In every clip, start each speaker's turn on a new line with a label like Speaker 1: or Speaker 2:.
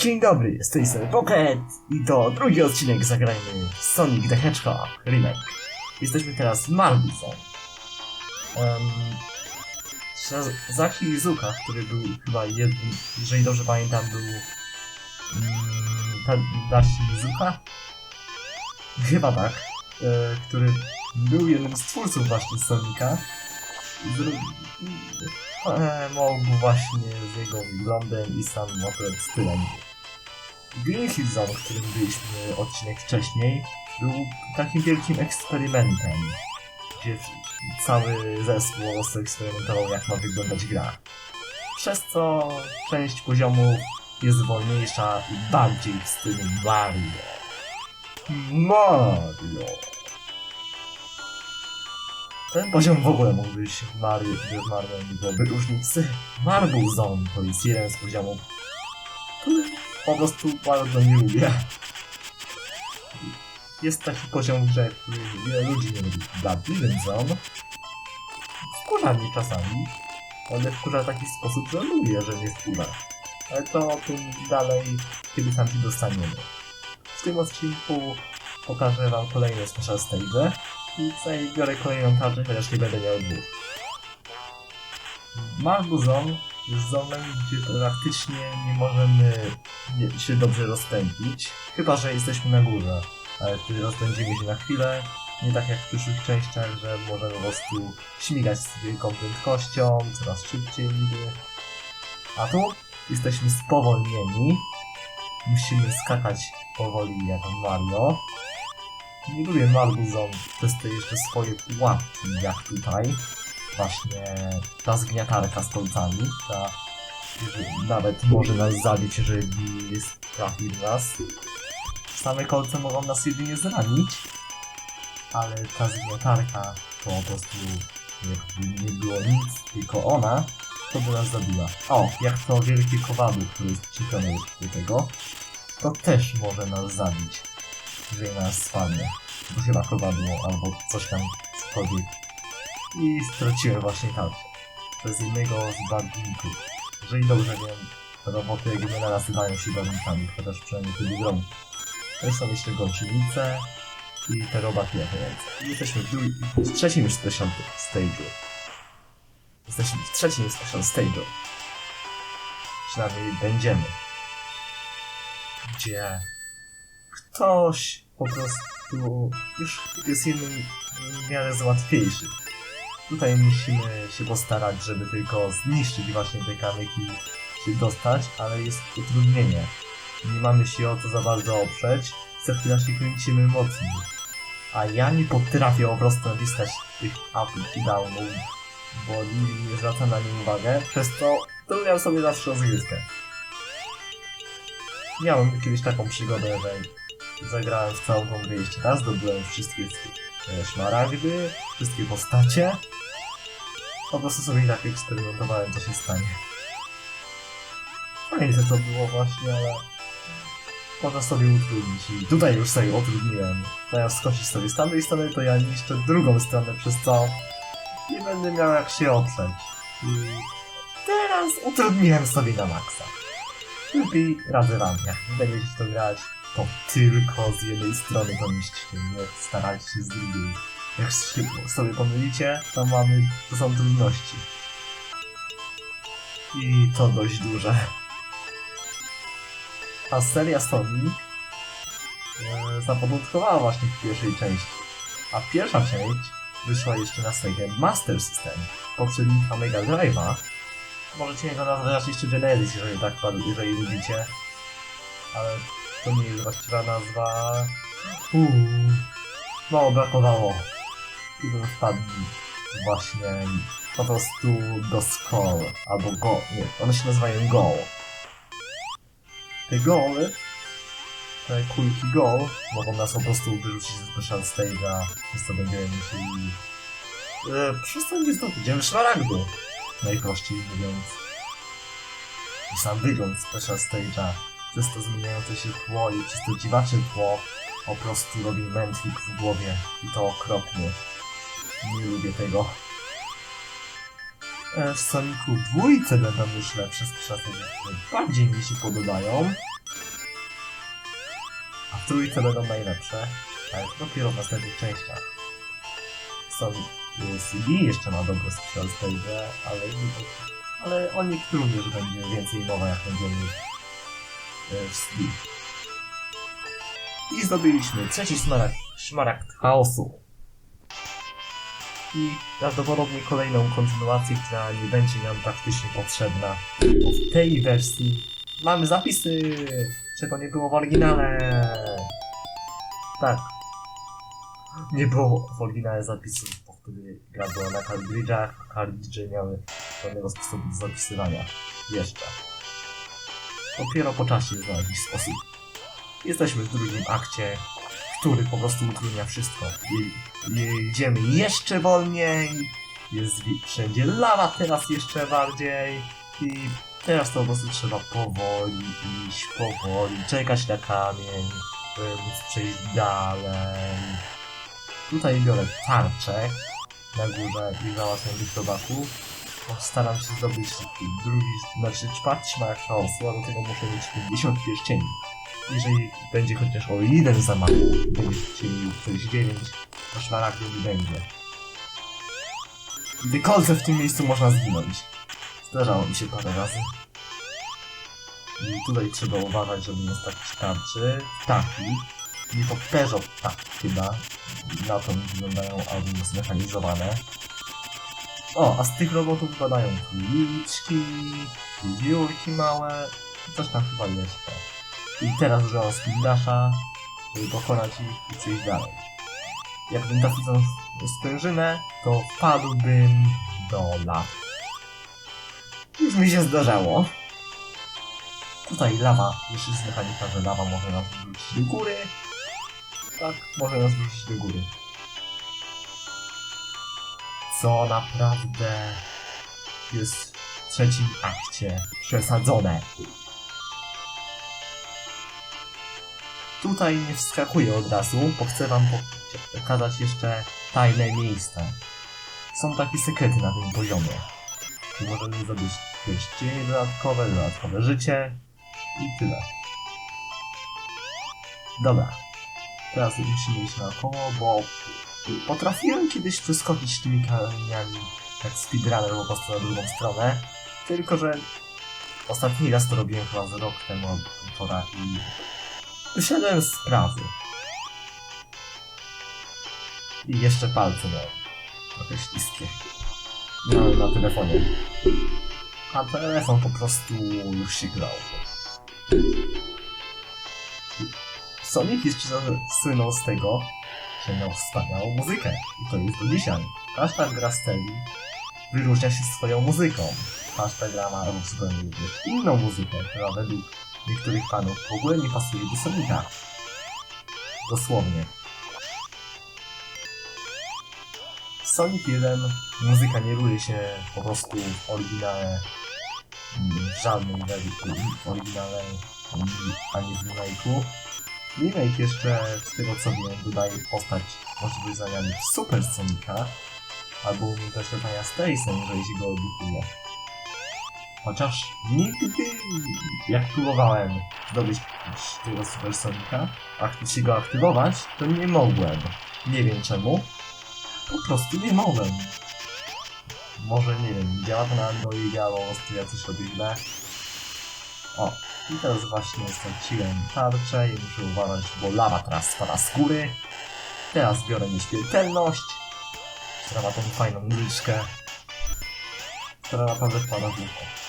Speaker 1: Dzień dobry, z tej strony Pocket i to drugi odcinek zagrajmy Sonic the Hedgehog Remake. Jesteśmy teraz w Malbuzą. Um, Zaki Izuka, który był chyba jednym, jeżeli dobrze pamiętam, był um, Tadashi Izuka? Chyba tak. E, który był jednym z twórców właśnie Sonika. E, mógł właśnie z jego wyglądem i samym akurat stylem Green Hill Zone, w którym byliśmy odcinek wcześniej, był takim wielkim eksperymentem, gdzie cały zespół eksperymentował, jak ma wyglądać gra. Przez co część poziomu jest wolniejsza i bardziej w stylu Mario. Mario! Ten poziom w ogóle mógł być Mario, Mario nie byłoby różnicy. Marble Zone to jest jeden z poziomów, po prostu bardzo nie lubię. Jest taki poziom w wiele ludzi nie lubi. Black Zone wkurza mnie czasami, ale wkurza w taki sposób, że lubię, że mnie wkurza. Ale to o tym dalej, kiedy tam się dostaniemy. W tym odcinku pokażę wam kolejne special stage i tutaj biorę kolejną tarczę, chociaż nie będę miał dwóch. Marble Zonem, gdzie praktycznie nie możemy się dobrze rozpędzić, chyba że jesteśmy na górze, ale wtedy rozpędzimy się na chwilę, nie tak jak w przyszłych częściach, że możemy po prostu śmigać z wielką prędkością, coraz szybciej niby. A tu jesteśmy spowolnieni, musimy skakać powoli jak Mario. Nie lubię Marble Zone przez te jeszcze swoje pułapki, jak tutaj właśnie ta zgniatarka z kolcami, ta nawet może nas zabić, jeżeli trafi w nas. Same kolce mogą nas jedynie zranić, ale ta zgniatarka to po prostu jakby nie było nic, tylko ona, to by nas zabiła. O, jak to wielkie kowadło, które jest przyczepione do tego, to też może nas zabić, jeżeli na nas spadnie. To chyba kowadło albo coś tam, cokolwiek i straciłem właśnie tarczę. Przez jednego z barwników. Jeżeli dobrze wiem, roboty jakby nazywają się barwnikami, chociaż przynajmniej wtedy grą. To są jeszcze gąsienice i te robaki latające. I jesteśmy w, dru- w trzecim już special stage'u. Jesteśmy w trzecim special stage'u. Przynajmniej będziemy. Gdzie ktoś po prostu już jest jednym w miarę z łatwiejszych. Tutaj musimy się postarać, żeby tylko zniszczyć właśnie te kamyki, się dostać, ale jest utrudnienie. Nie mamy się o to za bardzo oprzeć, co się kręcimy mocniej. A ja nie potrafię po prostu naciskać tych up i downów, bo nie zwracam na nie uwagę, przez to trudniam sobie zawsze rozgrywkę. Miałem kiedyś taką przygodę, że zagrałem w całą tą jeszcze raz, zdobyłem wszystkie e, szmaragdy, wszystkie postacie, po prostu sobie tak eksperymentowałem, co się stanie. Fajnie to było właśnie, ale można sobie utrudnić i tutaj już sobie utrudniłem. Zamiast skosić sobie z tamtej strony, to ja niszczę drugą stronę, przez co nie będę miał jak się oprzeć. I teraz utrudniłem sobie na maksa. Lepiej wam, jak będziecie w to grać, to tylko z jednej strony to niszczcie, nie starajcie się z drugiej. Jak sobie pomylicie, to mamy, to są trudności. I to dość duże. A seria Sonic e, zapoczątkowała właśnie w pierwszej części. A pierwsza część wyszła jeszcze na Sega Master System, poprzednika Mega Drive'a. Możecie jego nazwać jeszcze Genesis, jeżeli tak jeżeli lubicie. Ale to nie jest właściwa nazwa. Uuu, mało brakowało i właśnie po prostu do Skull, albo Go, nie, one się nazywają Go. Te goły, te kulki Go, mogą nas po prostu wyrzucić z Special Stage'a, przez co będziemy musieli e, przez to nie zdobędziemy szmaragdu, najprościej mówiąc. I sam wygląd Special Stage'a, przez to zmieniające się tło i przez to dziwacze tło, po prostu robi mętlik w głowie i to okropnie. Nie lubię tego. E, W Sonicu dwójce będą lepsze skrzydła, które bardziej mi się podobają. trójce będą najlepsze, ale dopiero w następnych częściach. Y, CD jeszcze ma dobre special stage, ale, ale o nich również będzie więcej mowa, jak będziemy y, w CD. I zdobyliśmy trzeci smaragd, szmaragd chaosu. I prawdopodobnie kolejną kontynuację, która nie będzie nam praktycznie potrzebna. W tej wersji mamy zapisy, czego nie było w oryginale. Tak. Nie było w oryginale zapisów, bo wtedy gra była na kartridżach, a kartridże miały pewnego sposobu do zapisywania. Jeszcze. Dopiero po czasie znaleźli sposób. Jesteśmy w drugim akcie, który po prostu utrudnia wszystko. I, i idziemy jeszcze wolniej. Jest wszędzie lawa teraz jeszcze bardziej. I teraz to po prostu trzeba powoli iść, powoli, czekać na kamień, by móc przejść dalej. Tutaj biorę tarczę na górze i załatwiam tych robaków. Staram się zdobyć drugi, znaczy czwarty a do tego muszę mieć 50 pierścieni. Jeżeli będzie chociaż o jeden będziecie chcieli 49, to szmaragdu nie będzie. Gdy kolce w tym miejscu można zginąć. Zdarzało mi się parę razy. I tutaj trzeba uważać, żeby nie stracić tarczy. Ptaki. Nie to Peugeot tak chyba. Na to wyglądają albo zmechanizowane. O, a z tych robotów wypadają kuliczki, wiewiórki małe, coś tam chyba jeszcze. I teraz użyłam spindasza, żeby pokonać ich i przejść dalej. Jakbym trafił tą sprężynę, to wpadłbym do lawy. Już mi się zdarzało. Tutaj lawa, już jest mechanika, że lawa może nas wrócić do góry. Tak, może nas wrócić do góry. Co naprawdę jest w trzecim akcie przesadzone. Tutaj nie wskakuję od razu, bo chcę wam pokazać jeszcze tajne miejsca. Są takie sekrety na tym poziomie. Tu możemy zdobyć pierścienie dodatkowe, dodatkowe życie i tyle. Dobra. Teraz musimy iść naokoło, bo potrafiłem kiedyś przeskoczyć tymi kamieniami jak speedrunner po prostu na drugą stronę. Tylko, że ostatni raz to robiłem chyba z rok temu półtora i wyszedłem z sprawy. I jeszcze palce miałem. Trochę śliskie. Miałem na telefonie. A telefon po prostu już się grał. Sonic jeszcze słynął z tego, że miał wspaniałą muzykę. I to jest do dzisiaj. Każda gra z Teli wyróżnia się swoją muzyką. Każda gra ma zupełnie inną muzykę, która według niektórych fanów w ogóle nie pasuje do Sonika. Dosłownie. Sonic 1 muzyka nie ruje się po prostu w oryginale mm, w żadnym w oryginale mm, ani w remake'u. Remake jeszcze z tego co wiem dodaje postać możliwość zamiany Super Sonika albo umiejętność latania z Tace'em, jeżeli się go odblokuje. Chociaż nigdy, jak próbowałem zdobyć tego Super Sonika, a się go aktywować, to nie mogłem. Nie wiem czemu. Po prostu nie mogłem. Może nie wiem, działa to na Androidzie, albo ja coś robię źle. O, i teraz właśnie straciłem tarczę i muszę uważać, bo lawa teraz spada z góry. Teraz biorę nieśmiertelność, która ma tą fajną mliczkę, która naprawdę wpada w ucho.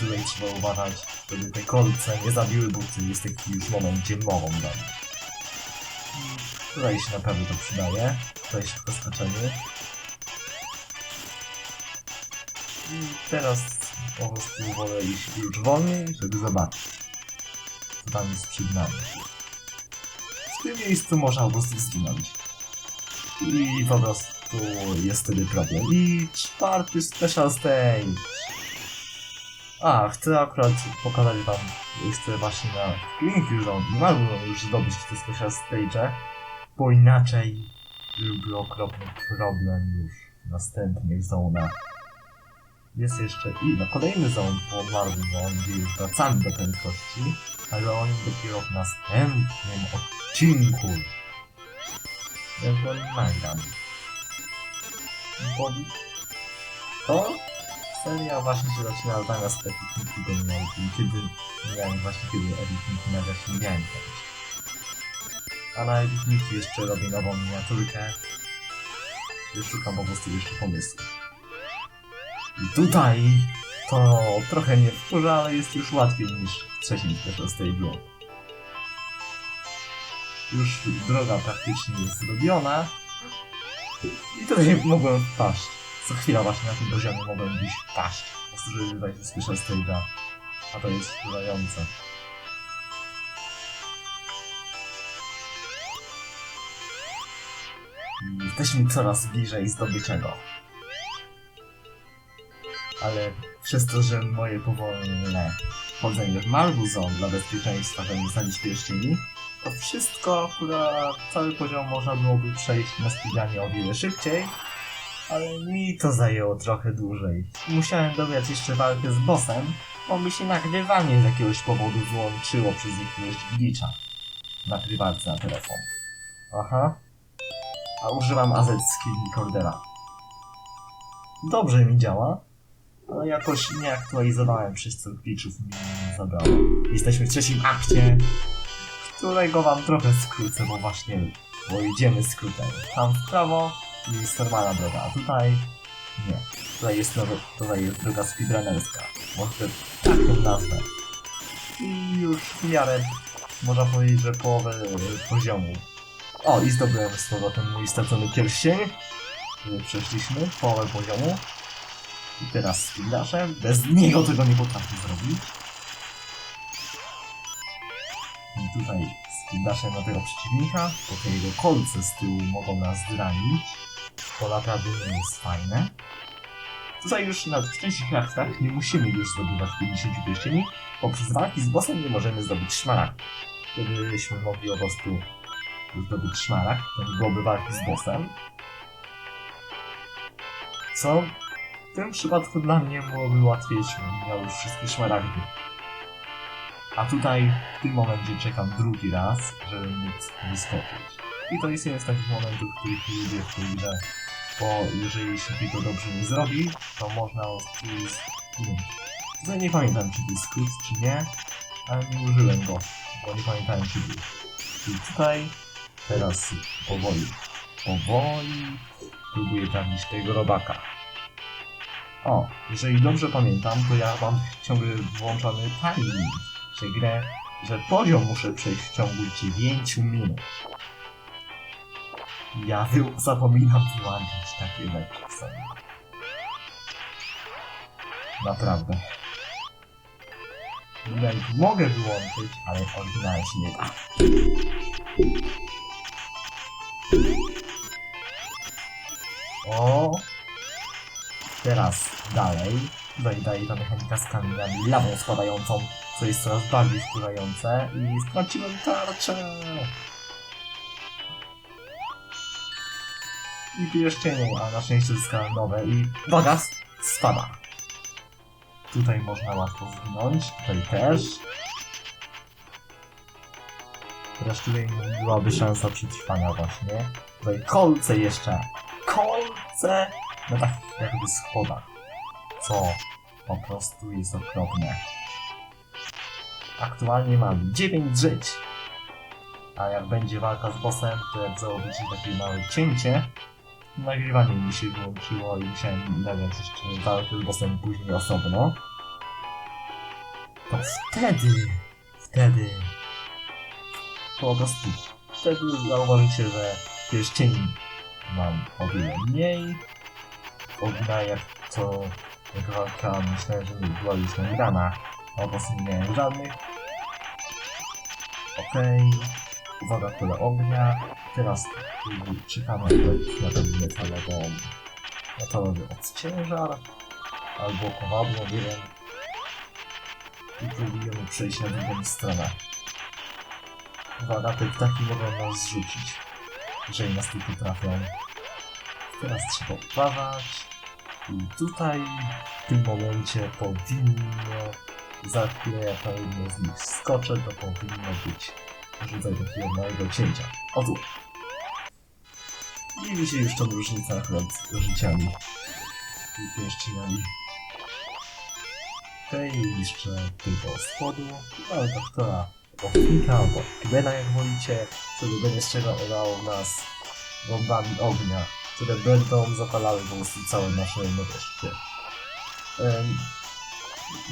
Speaker 1: Tutaj trzeba uważać, żeby te kolce nie zabiły, bo tu jest taki już moment, gdzie mogą. I Tutaj się pewno to przydaje. Tutaj się przeskoczymy. I teraz po prostu wolę iść już wolniej, żeby zobaczyć, co tam jest przed nami. W tym miejscu można po prostu zginąć. I po prostu jest wtedy problem. I czwarty special stage. A, chcę akurat pokazać wam, chcę właśnie na Green Fusion i mogłem już zdobyć te special stage, bo inaczej byłby okropny problem już w następnych zonach. Jest jeszcze i no kolejny zone po Marvel Zone, gdzie już wracamy do prędkości, ale o nim dopiero w następnym odcinku. Ja go nagram. Bo to seria właśnie się zaczyna zamiast Epicniki Denialki, kiedy miałem właśnie kiedy Epicniki nagrać nie miałem chęci. A na Epicniki jeszcze robię nową miniaturkę, gdzie szukam po prostu jeszcze pomysłu. I tutaj to trochę nie wkurza, ale jest już łatwiej niż wcześniej też z tej gry. Już droga praktycznie jest zrobiona i tutaj mogłem wpaść. Co chwila właśnie na tym poziomie mogłem gdzieś wpaść. Po prostu, żeby tutaj słyszę z tej. A to jest wkurzające. Jesteśmy coraz bliżej zdobycia go. Ale przez to, że moje powolne chodzenie w Marbuzon dla bezpieczeństwa, żeby nie pierścieni, to wszystko, akurat cały poziom można byłoby przejść na speedrunie o wiele szybciej, ale mi to zajęło trochę dłużej. Musiałem dobrać jeszcze walkę z bossem, bo mi się nagrywanie z jakiegoś powodu wyłączyło przez jakiegoś glitcha na prywatce na telefon. Aha. A używam AZ Skill Recordera. Dobrze mi działa, ale jakoś nie aktualizowałem, przez co glitchów mi zabrało. Jesteśmy w trzecim akcie, którego wam trochę skrócę, bo właśnie, bo idziemy skrótem. Tam w prawo jest normalna droga, a tutaj nie. Tutaj jest, nowe, tutaj jest droga speedrunnerska. Może tak ją nazwę. I już w miarę można powiedzieć, że połowę e, poziomu. O, i zdobyłem z powrotem mój stracony pierścień. który Przeszliśmy połowę poziomu. I teraz speedrushem. Bez niego tego nie potrafię zrobić. I tutaj speedrushem na tego przeciwnika, bo te jego kolce z tyłu mogą nas zranić. To naprawdę nie jest fajne. Tutaj już na wcześniejszych aktach nie musimy już zdobywać 50 pierścieni, bo przez walki z bossem nie możemy zdobyć szmaragdu. Gdybyśmy mogli po prostu zdobyć szmaragd, to nie byłoby walki z bossem. Co w tym przypadku dla mnie byłoby łatwiejsze, bym miał już wszystkie szmaragdy. A tutaj w tym momencie czekam drugi raz, żeby móc wyskoczyć. I to jest jeden z takich momentów, których nie lubię w tej grze, bo jeżeli się tylko dobrze nie zrobi, to można zginąć. Tutaj nie pamiętam, czy był skrót, czy nie, ale nie użyłem go, bo nie pamiętałem, czy był. I tutaj teraz powoli, powoli próbuję trafić tego robaka. O, jeżeli dobrze pamiętam, to ja mam ciągle włączony timing, że grę, że poziom muszę przejść w ciągu 9 minut. Ja zapominam wyłączyć takie rzeczy sobie. Naprawdę. Remake mogę wyłączyć, ale oryginalnie się nie da. O! Teraz dalej. Tutaj daje ta mechanika z kamieniami lawą spadającą, co jest coraz bardziej wkurzające i straciłem tarczę! I pierścieniu, a na szczęście zyskałem nowe i uwaga, spada. Tutaj można łatwo zginąć, tutaj też. Teraz tutaj byłaby szansa przetrwania właśnie. Tutaj kolce jeszcze. Kolce! Na takich jakby schodach. Co po prostu jest okropne. Aktualnie mam 9 żyć. A jak będzie walka z bossem, to jak założycie takie małe cięcie, nagrywanie mi się wyłączyło i musiałem nagrać jeszcze walkę bossem później osobno. To wtedy, wtedy po prostu wtedy zauważycie, że pierścieni mam o wiele mniej. Ognia jak to jak walka myślę, że była już nagrana, a po prostu nie miałem żadnych. Okej, uwaga pole ognia. Teraz czekamy na ten metalową, metalowy odciężar albo kowadło, nie wiem. I próbujemy przejść na drugą stronę. Uwaga, te ptaki mogą nas zrzucić, jeżeli nas tylko trafią. Teraz trzeba uważać. I tutaj w tym momencie powinno, za chwilę na jedno z nich skoczę, to powinno być rzucaj takiego małego cięcia. O tu. I mi się już tą różnica akurat z życiami i pięściniami. Okej, niszczę tylko z spodu, ale doktora ochotnika albo Kibena jak wolicie, który będzie strzegał nas bombami ognia, które będą zapalały po prostu całe nasze, no wiecie, em,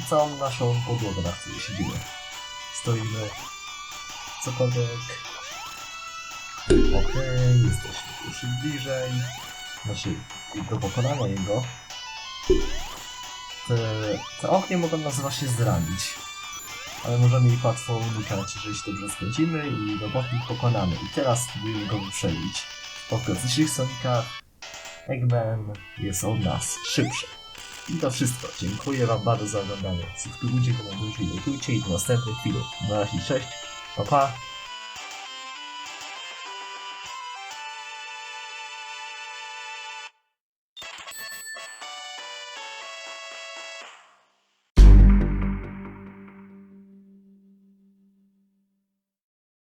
Speaker 1: całą naszą podłogę, na której siedzimy. Stoimy, cokolwiek. Okej, jesteśmy już bliżej, znaczy do pokonania jego. Te, te ognie mogą nas właśnie zranić, ale możemy ich łatwo unikać, jeżeli się dobrze skręcimy i robotnik pokonamy. I teraz spróbujemy go wyprzedzić. Po klasycznych Sonicach Eggman jest od nas szybszy. I to wszystko. Dziękuję Wam bardzo za oglądanie. Subskrybujcie, komentujcie, lajkujcie i do następnych filmów. Na razie cześć, 小胖。